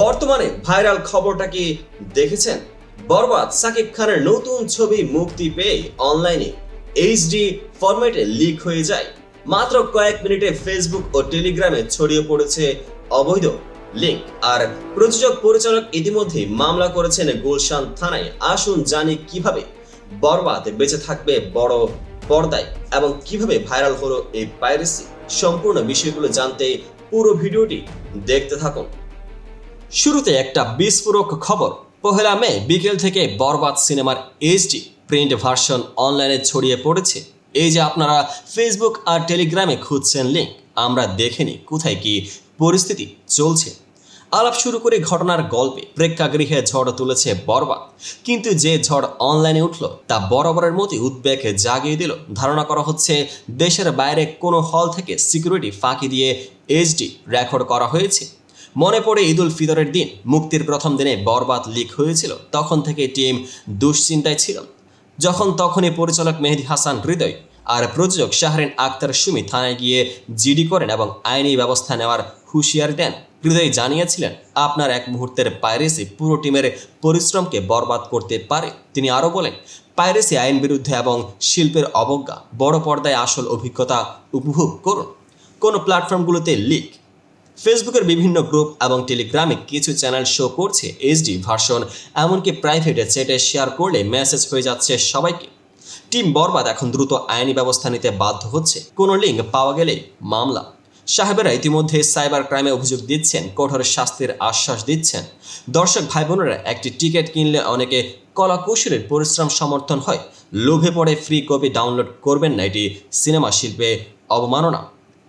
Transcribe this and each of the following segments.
বর্তমানে ভাইরাল খবরটা কি দেখেছেন? বরবাদ, সাকিব খানের নতুন ছবি মুক্তি পেয়ে অনলাইনে এইচডি ফরম্যাটে লিক হয়ে যায়। মাত্র কয়েক মিনিটে ফেসবুক ও টেলিগ্রামে ছড়িয়ে পড়েছে অবৈধ লিঙ্ক আর প্রযোজক পরিচালক ইতিমধ্যে মামলা করেছেন গুলশান থানায়। আসুন জানি কীভাবে বরবাদ বেঁচে থাকবে বড় পর্দায় এবং কীভাবে ভাইরাল হলো এই পাইরেসি সম্পূর্ণ বিষয়গুলো জানতে পুরো ভিডিওটি দেখতে থাকুন। শুরুতে একটা বিস্ফোরক খবর। পহেলা মে বিকেল থেকে বরবাদ সিনেমার এইচডি প্রিন্ট ভার্সন অনলাইনে ছড়িয়ে পড়েছে। এই যে আপনারা ফেসবুক আর টেলিগ্রামে খুঁজছেন লিঙ্ক আমরা দেখেনি কোথায় কি পরিস্থিতি চলছে। আলাপ শুরু করে ঘটনার গল্পে প্রেক্ষাগৃহে ঝড় তুলেছে বরবাদ। কিন্তু যে ঝড় অনলাইনে উঠল, তা বরাবরের মতোই উদ্বেগ জাগিয়ে দিল। ধারণা করা হচ্ছে, দেশের বাইরে কোনো হল থেকে সিকিউরিটি ফাঁকি দিয়ে এইচডি রেকর্ড করা হয়েছে। মনে পড়ে ঈদুল ফিতরের দিন। মুক্তির প্রথম দিনে বরবাদ লিক হয়েছিল। তখন থেকে টিম দুশ্চিন্তায় ছিল। যখন তখনই পরিচালক মেহেদি হাসান হৃদয় আর প্রযোজক শাহরিন আক্তার সুমি থানায় গিয়ে জিডি করেন এবং আইনি ব্যবস্থা নেওয়ার হুঁশিয়ারি দেন। হৃদয় জানিয়েছিলেন, আপনার এক মুহূর্তের পাইরেসি পুরো টিমের পরিশ্রমকে বরবাদ করতে পারে। তিনি আরও বলেন, পাইরেসি আইন বিরুদ্ধে এবং শিল্পের অবজ্ঞা, বড় পর্দায় আসল অভিজ্ঞতা উপভোগ করুন। কোনো প্ল্যাটফর্মগুলোতে লিক ফেসবুকের বিভিন্ন গ্রুপ এবং টেলিগ্রামে কিছু চ্যানেল শো করছে এইচডি ভার্সন এমনকি প্রাইভেট চ্যাটে শেয়ার করলে মেসেজ হয়ে যাচ্ছে সবাইকে। টিম বরবাদ এখন দ্রুত আইনি ব্যবস্থা নিতে বাধ্য হচ্ছে। কোনো লিঙ্ক পাওয়া গেলেই মামলা। সাহেবেরা ইতিমধ্যে সাইবার ক্রাইমে অভিযোগ দিচ্ছেন, কঠোর শাস্তির আশ্বাস দিচ্ছেন। দর্শক ভাই বোনেরা একটি টিকিট কিনলে অনেকে কলা কৌশলের পরিশ্রম সমর্থন হয়। লোভে পড়ে ফ্রি কপি ডাউনলোড করবেন না এটি সিনেমা শিল্পে অবমাননা।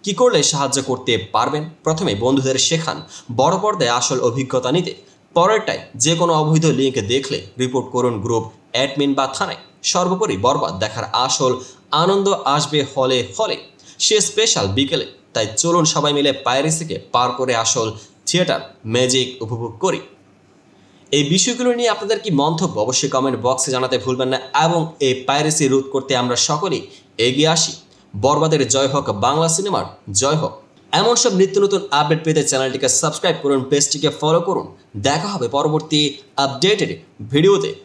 কি করলে সাহায্য করতে পারবেন? প্রথমে বন্ধুদের শেখান, বড় পর্দায় আসল অভিজ্ঞতা নিতে। পরেরটায় যে কোনো অবৈধ লিঙ্ক দেখলে রিপোর্ট করুন গ্রুপ অ্যাডমিন বা থানায়। সর্বোপরি বরবাদ দেখার আসল আনন্দ আসবে হলে হলে। সে স্পেশাল বিকেলে। তাই চলুন সবাই মিলে পাইরেসিকে পার করে আসল থিয়েটার ম্যাজিক উপভোগ করি। এই বিষয়গুলো নিয়ে আপনাদের কি মন্তব্য? অবশ্যই কমেন্ট বক্সে জানাতে ভুলবেন না। এবং এই পাইরেসি রোধ করতে আমরা সকলেই এগিয়ে আসি। বরবাদের জয় হোক, বাংলা সিনেমার জয় হোক। এমন সব নিত্য নতুন আপডেট পেতে চ্যানেলটিকে সাবস্ক্রাইব করুন, পেজটিকে ফলো করুন। দেখা হবে পরবর্তী আপডেটেড ভিডিওতে।